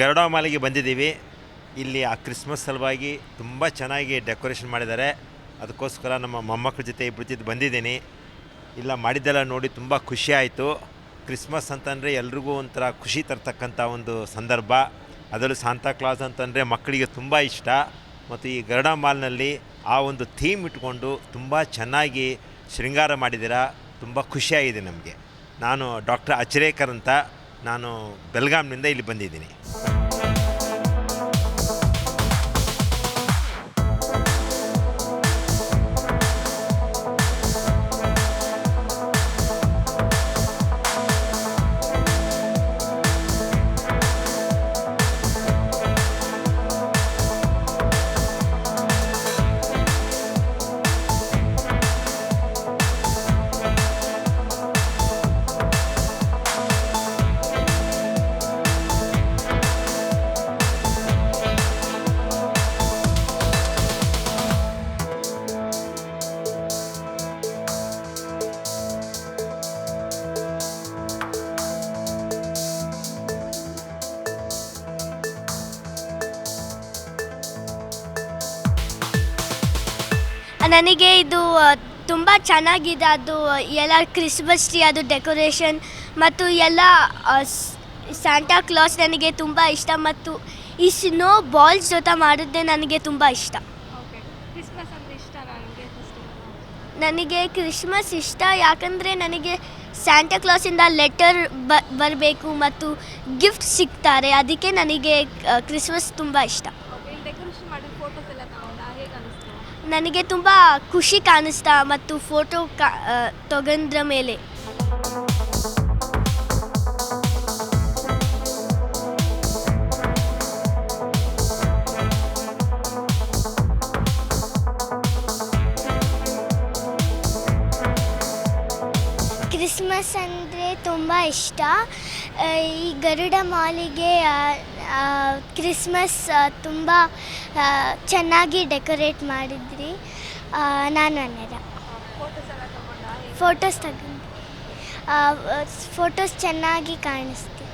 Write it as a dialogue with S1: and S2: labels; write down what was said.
S1: ಗರುಡ ಮಾಲಿಗೆ ಬಂದಿದ್ದೀವಿ. ಇಲ್ಲಿ ಆ ಕ್ರಿಸ್ಮಸ್ ಸಲುವಾಗಿ ತುಂಬ ಚೆನ್ನಾಗಿ ಡೆಕೋರೇಷನ್ ಮಾಡಿದ್ದಾರೆ. ಅದಕ್ಕೋಸ್ಕರ ನಮ್ಮ ಮೊಮ್ಮಕ್ಕಳ ಜೊತೆ ಇಬ್ಬರ ಬಂದಿದ್ದೀನಿ. ಇಲ್ಲ, ಮಾಡಿದ್ದೆಲ್ಲ ನೋಡಿ ತುಂಬ ಖುಷಿ ಆಯಿತು. ಕ್ರಿಸ್ಮಸ್ ಅಂತಂದರೆ ಎಲ್ರಿಗೂ ಒಂಥರ ಖುಷಿ ತರ್ತಕ್ಕಂಥ ಒಂದು ಸಂದರ್ಭ. ಅದರಲ್ಲೂ ಸಾಂತಾ ಕ್ಲಾಸ್ ಅಂತಂದರೆ ಮಕ್ಕಳಿಗೆ ತುಂಬ ಇಷ್ಟ. ಮತ್ತು ಈ ಗರುಡ ಮಾಲ್ನಲ್ಲಿ ಆ ಒಂದು ಥೀಮ್ ಇಟ್ಕೊಂಡು ತುಂಬ ಚೆನ್ನಾಗಿ ಶೃಂಗಾರ ಮಾಡಿದ್ದೀರಾ. ತುಂಬ ಖುಷಿಯಾಗಿದೆ ನಮಗೆ. ನಾನು ಡಾಕ್ಟರ್ ಅಚರೇಕರ್ ಅಂತ. ನಾನು ಬೆಲ್ಗಾಮ್ನಿಂದ ಇಲ್ಲಿ ಬಂದಿದ್ದೀನಿ.
S2: ನನಗೆ ಇದು ತುಂಬ ಚೆನ್ನಾಗಿದೆ. ಅದು ಎಲ್ಲ ಕ್ರಿಸ್ಮಸ್ ಟ್ರೀ ಅದು ಡೆಕೋರೇಷನ್ ಮತ್ತು ಎಲ್ಲ ಸ್ಯಾಂಟಾ ಕ್ಲಾಸ್ ನನಗೆ ತುಂಬ ಇಷ್ಟ ಮತ್ತು ಈ ಸ್ನೋ ಬಾಲ್ಸ್ ಜೊತೆ ಮಾಡಿದ್ದೆ ನನಗೆ ತುಂಬ ಇಷ್ಟ.
S3: ಓಕೆ ಕ್ರಿಸ್ಮಸ್ ಅಂದರೆ ಇಷ್ಟ ನನಗೆ
S2: ನನಗೆ ಕ್ರಿಸ್ಮಸ್ ಇಷ್ಟ ಯಾಕಂದರೆ ನನಗೆ ಸ್ಯಾಂಟಾ ಕ್ಲಾಸಿಂದ ಲೆಟರ್ ಬ ಬರಬೇಕು ಮತ್ತು ಗಿಫ್ಟ್ ಸಿಗ್ತಾರೆ. ಅದಕ್ಕೆ ನನಗೆ ಕ್ರಿಸ್ಮಸ್ ತುಂಬ ಇಷ್ಟ
S3: ಓಕೆ ಇಲ್ಲಿ ಡೆಕೋರೇಷನ್ ಮಾಡಿದ ಫೋಟೋಸ್ ಎಲ್ಲ ತಗೊಂಡ ಹೇಗೆ ಅನಿಸ್ತು
S2: ನನಗೆ ತುಂಬ ಖುಷಿ ಕಾಣಿಸ್ತಾ ಮತ್ತು ಫೋಟೋ ಕಾ ತಗೊಂಡ್ರ ಮೇಲೆ. ಕ್ರಿಸ್ಮಸ್ ಅಂದರೆ ತುಂಬ ಇಷ್ಟ. ಈ ಗರುಡ ಮಾಲಿಗೆ ಕ್ರಿಸ್ಮಸ್ ತುಂಬ ಚೆನ್ನಾಗಿ ಡೆಕೋರೇಟ್ ಮಾಡಿದ್ರಿ. ನಾನು ಅನ್ನದ ಫೋಟೋಸ್ ತಗೊಂಡ. ಫೋಟೋಸ್ ಚೆನ್ನಾಗಿ ಕಾಣಿಸ್ತು